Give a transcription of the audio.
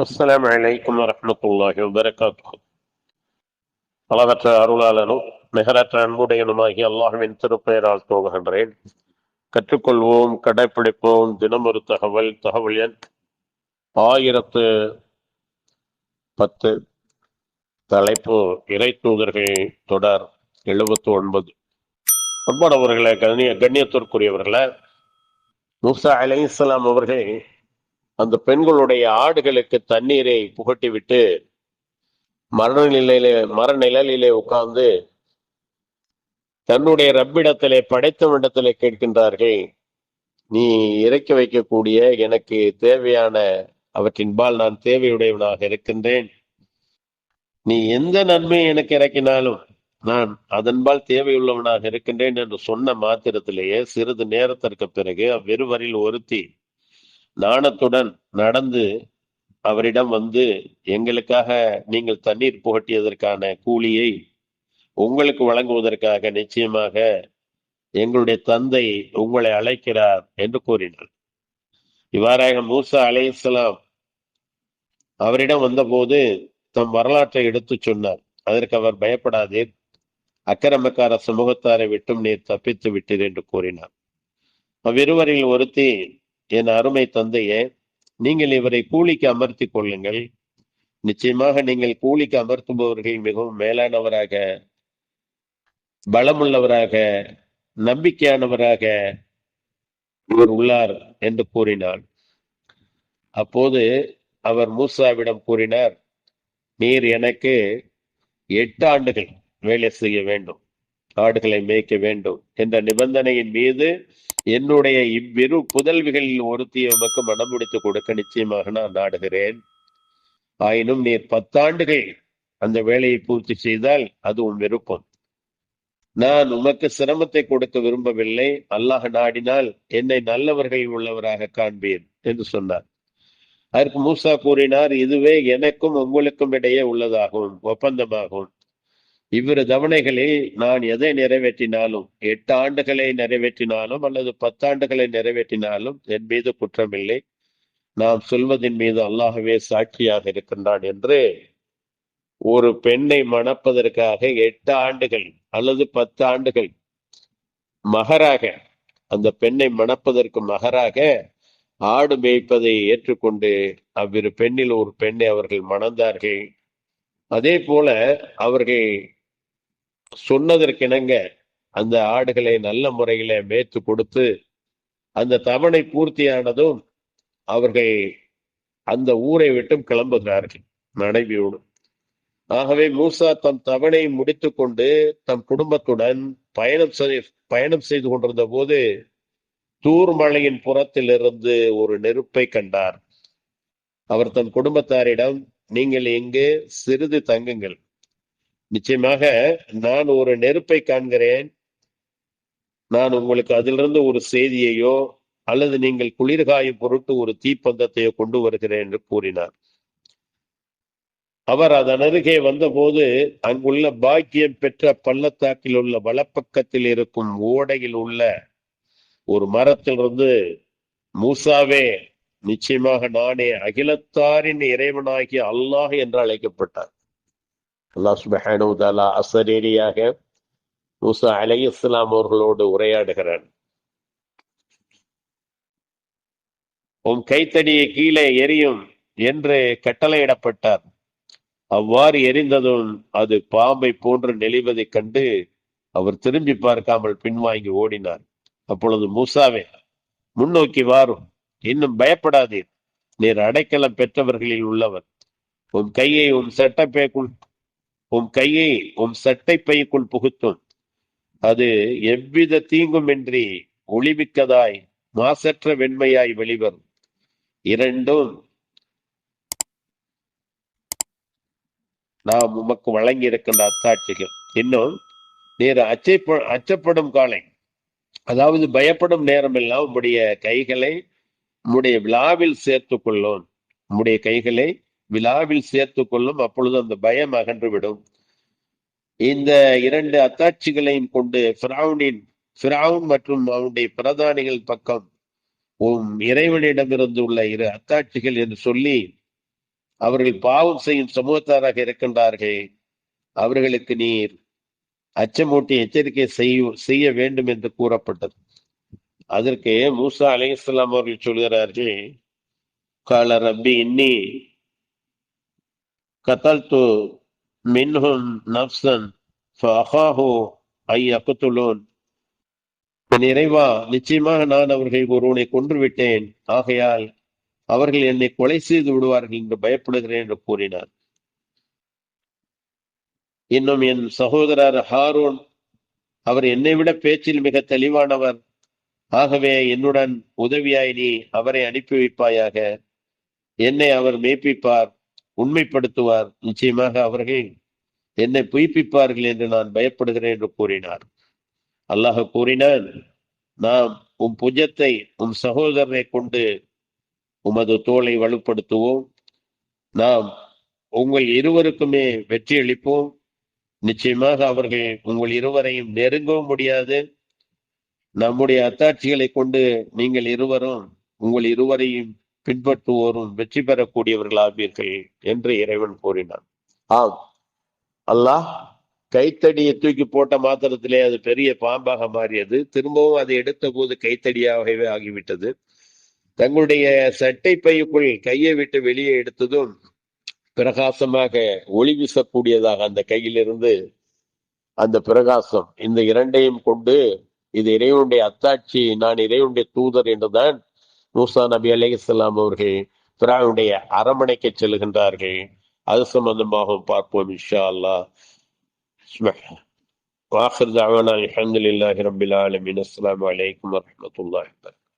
அஸ்லாம் வலைக்கம் வரமத்துல்லாஹி வபரகாத்துஹு. அளவற்ற அருளாளனும் நிகரற்ற அன்புடையனுமாகி அல்லாஹுவின் திருப்பெயரால் துவங்குகின்றேன். கற்றுக்கொள்வோம் கடைப்பிடிப்போம் தினமொரு தகவல் தகவல் எண் ஆயிரத்து பத்து. தலைப்பு இறை தூதர்கள் தொடர் எழுபத்து ஒன்பது அன்பானவர்களே கண்ணிய முசா மூசா இஸ்லாம் அவர்கள் அந்த பெண்களுடைய ஆடுகளுக்கு தண்ணீரை புகட்டிவிட்டு மரண நிலையிலே மர நிழலிலே உட்கார்ந்து தன்னுடைய ரப்பிடத்திலே படைத்தவனிடத்திலே கேட்கின்றார்கள் நீ இறக்கி வைக்கக்கூடிய எனக்கு தேவையான அவற்றின்பால் நான் தேவையுடையவனாக இருக்கின்றேன். நீ எந்த நன்மை எனக்கு இறக்கினாலும் நான் அதன்பால் தேவையுள்ளவனாக இருக்கின்றேன் என்று சொன்ன மாத்திரத்திலேயே சிறிது நேரத்திற்கு பிறகு அவ்விருவரில் ஒருத்தி நாணத்துடன் நடந்து அவரிடம் வந்து எங்களுக்காக நீங்கள் தண்ணீர் புகட்டியதற்கான கூலியை உங்களுக்கு வழங்குவதற்காக நிச்சயமாக எங்களுடைய தந்தை உங்களை அழைக்கிறார் என்று கூறினார். இவ்வாறாக மூசா அலைஹிஸ்ஸலாம் அவரிடம் வந்தபோது தம் வரலாற்றை எடுத்து சொன்னார். அதற்கு அவர் பயப்படாதீர். அக்கிரமக்கார சமூகத்தாரை விட்டும் நீர் தப்பித்து விட்டீர் என்று கூறினார். அவ்விருவரில் ஒருத்தி என் அருமை தந்தையே நீங்கள் இவரை கூலிக்கு அமர்த்தி கொள்ளுங்கள். நிச்சயமாக நீங்கள் கூலிக்கு அமர்த்துபவர்கள் மிகவும் மேலானவராக பலமுள்ளவராக நம்பிக்கையானவராக இவர் உள்ளார் என்று கூறினார் அப்போது அவர் மூசாவிடம் கூறினார் நீர் எனக்கு எட்டு ஆண்டுகள் வேலை செய்ய வேண்டும். ஆடுகளை மேய்க்க வேண்டும். என்ற நிபந்தனையின் மீது என்னுடைய இவ்விரு புதல்விகளில் ஒருத்தி உமக்கு மனம் முடித்து கொடுக்க நிச்சயமாக நான் நாடுகிறேன். ஆயினும் நீர் பத்தாண்டுகள் அந்த வேலையை பூர்த்தி செய்தால் அது உன் விருப்பம். நான் உமக்கு சிரமத்தை கொடுக்க விரும்பவில்லை. அல்லாஹ் நாடினால் என்னை நல்லவர்கள் உள்ளவராக காண்பேன் என்று சொன்னார். அதற்கு மூசா கூறினார் இதுவே எனக்கும் உங்களுக்கும் இடையே உள்ளதாகும் ஒப்பந்தமாகும். இவ்விரு தவணைகளில் நான் எதை நிறைவேற்றினாலும் எட்டு ஆண்டுகளை நிறைவேற்றினாலும் அல்லது பத்தாண்டுகளை நிறைவேற்றினாலும் என் மீது குற்றமில்லை. நாம் சொல்வதின் மீது அல்லாகவே சாட்சியாக இருக்கின்றான் என்று ஒரு பெண்ணை மணப்பதற்காக எட்டு ஆண்டுகள் அல்லது பத்து ஆண்டுகள் மகராக அந்த பெண்ணை மணப்பதற்கு மகராக ஆடு மேய்ப்பதை ஏற்றுக்கொண்டு அவ்விரு பெண்ணில் ஒரு பெண்ணை அவர்கள் மணந்தார்கள். அதே போல அவர்கள் சொன்னதற்கிணங்க அந்த ஆடுகளை நல்ல முறையில மேய்த்து கொடுத்து அந்த தவணை பூர்த்தியானதும் அவர்கள் அந்த ஊரை விட்டும் கிளம்புகிறார்கள் மனைவியோடு. ஆகவே மூசா தம் தவணை முடித்துக் கொண்டு தம் குடும்பத்துடன் பயணம் செய் பயணம் செய்து கொண்டிருந்த போது தூர் மலையின் புறத்திலிருந்து ஒரு நெருப்பை கண்டார். அவர் தன் குடும்பத்தாரிடம் நீங்கள் எங்கு சிறிது தங்குங்கள். நிச்சயமாக நான் ஒரு நெருப்பை காண்கிறேன். நான் உங்களுக்கு அதிலிருந்து ஒரு செய்தியையோ அல்லது நீங்கள் குளிர்காயும் பொருட்டு ஒரு தீப்பந்தத்தையோ கொண்டு வருகிறேன் என்று கூறினார். அவர் அதன் அருகே வந்தபோது அங்குள்ள பாக்கியம் பெற்ற பள்ளத்தாக்கில் உள்ள வலப்பக்கத்தில் இருக்கும் ஓடையில் உள்ள ஒரு மரத்திலிருந்து மூசாவே நிச்சயமாக நானே அகிலத்தாரின் இறைவனாகிய அல்லாஹ் என்று அழைக்கப்பட்டார். அல்லா சுபஹானு தாலா அசரேரியாக மூசா அலை இஸ்லாம் அவர்களோடு உரையாடுகிறான். உன் கைத்தடியை கீழே எரியும் என்று கட்டளையிடப்பட்டார். அவ்வாறு எரிந்ததும் அது பாம்பை போன்று நெளிவதைக் கண்டு அவர் திரும்பி பார்க்காமல் பின்வாங்கி ஓடினார். அப்பொழுது மூசாவே முன்னோக்கி வாரும் இன்னும் பயப்படாதீர். நீர் அடைக்கலம் பெற்றவர்களில் உள்ளவர். உன் கையை உன் செட்டப்பேக்குள் உம் கையை உம் சட்டை பைக்குள் புகுத்தும். அது எவ்வித தீங்குமின்றி ஒளிமிக்கதாய் மாசற்ற வெண்மையாய் வெளிவரும். இரண்டும் நாம் உமக்கு வழங்கி இருக்கின்ற அத்தாட்சிகள். இன்னும் நீர் அச்சைப்ப அச்சப்படும் காலை. அதாவது பயப்படும் நேரம் எல்லாம் உம்முடைய கைகளை உம்முடைய விழாவில் சேர்த்து கொள்ளும். உம்முடைய கைகளை விழாவில் சேர்த்து கொள்ளும் அப்பொழுது அந்த பயம் அகன்றுவிடும். இந்த இரண்டு அத்தாட்சிகளையும் கொண்டு ஃபிரௌனின் ஃபிரௌன் மற்றும் அவனுடைய பிரதானிகள் பக்கம் உம் இறைவனிடமிருந்து உள்ள இரு அத்தாட்சிகள் என்று சொல்லி அவர்கள் பாவம் செய்யும் சமூகத்தாராக இருக்கின்றார்கள் அவர்களுக்கு நீர் அச்சமூட்டி எச்சரிக்கை செய்ய வேண்டும் என்று கூறப்பட்டது. அதற்கு மூசா அலி அவர்கள் சொல்கிறார்கள் கால ரப்பி இன்னி கத்தல்து மின்ஹும் நப்சன் ஐ அக்குத்துலோன் நிறைவா நிச்சயமாக நான் அவர்கள் ஒருவனை கொன்று விட்டேன் ஆகையால் அவர்கள் என்னை கொலை செய்து விடுவார்கள் என்று பயப்படுகிறேன் என்று கூறினார். இன்னும் என் சகோதரர் ஹாரூன் அவர் என்னை விட பேச்சில் மிக தெளிவானவர். ஆகவே என்னுடன் உதவியாய் நீ அவரை அனுப்பி வைப்பாயாக. என்னை அவர் மெய்ப்பிப்பார். உண்மைப்படுத்துவார். நிச்சயமாக அவர்கள் என்னை பொய்ப்பிப்பார்கள் என்று நான் பயப்படுகிறேன் என்று கூறினார். அல்லாஹ் கூறினான் நாம் உன் புஜத்தை உன் சகோதரனை கொண்டு உமது தோலை வலுப்படுத்துவோம். நாம் உங்கள் இருவருக்குமே வெற்றி அளிப்போம். நிச்சயமாக அவர்கள் உங்கள் இருவரையும் நெருங்கவும் முடியாது. நம்முடைய அத்தாட்சிகளை கொண்டு நீங்கள் இருவரும் உங்கள் இருவரையும் பின்பற்றுவோரும் வெற்றி பெறக்கூடியவர்கள் ஆவீர்கள் என்று இறைவன் கூறினான். ஆம். அல்லாஹ் கைத்தடியை தூக்கி போட்ட மாத்திரத்திலே அது பெரிய பாம்பாக மாறியது. திரும்பவும் அதை எடுத்த போது கைத்தடியாகவே ஆகிவிட்டது. தங்களுடைய சட்டை பையுக்குள் கையை விட்டு வெளியே எடுத்ததும் பிரகாசமாக ஒளி வீசக்கூடியதாக அந்த கையிலிருந்து அந்த பிரகாசம். இந்த இரண்டையும் கொண்டு இது இறைவனுடைய அத்தாட்சி நான் இறைவனுடைய தூதர் என்றுதான் மூசா நபி அலிஹலாம் அவர்கள் பிராவுடைய அரமனைக்கு செல்கின்றார்கள். அது சம்பந்தமாகவும் பார்ப்போம் இஷா அல்லாஹ் வாஹர் தாவானா அலமதுல்லாஹி ரபில் ஆலமின். அஸ்லாம் வலைக்கம் வரமத்துல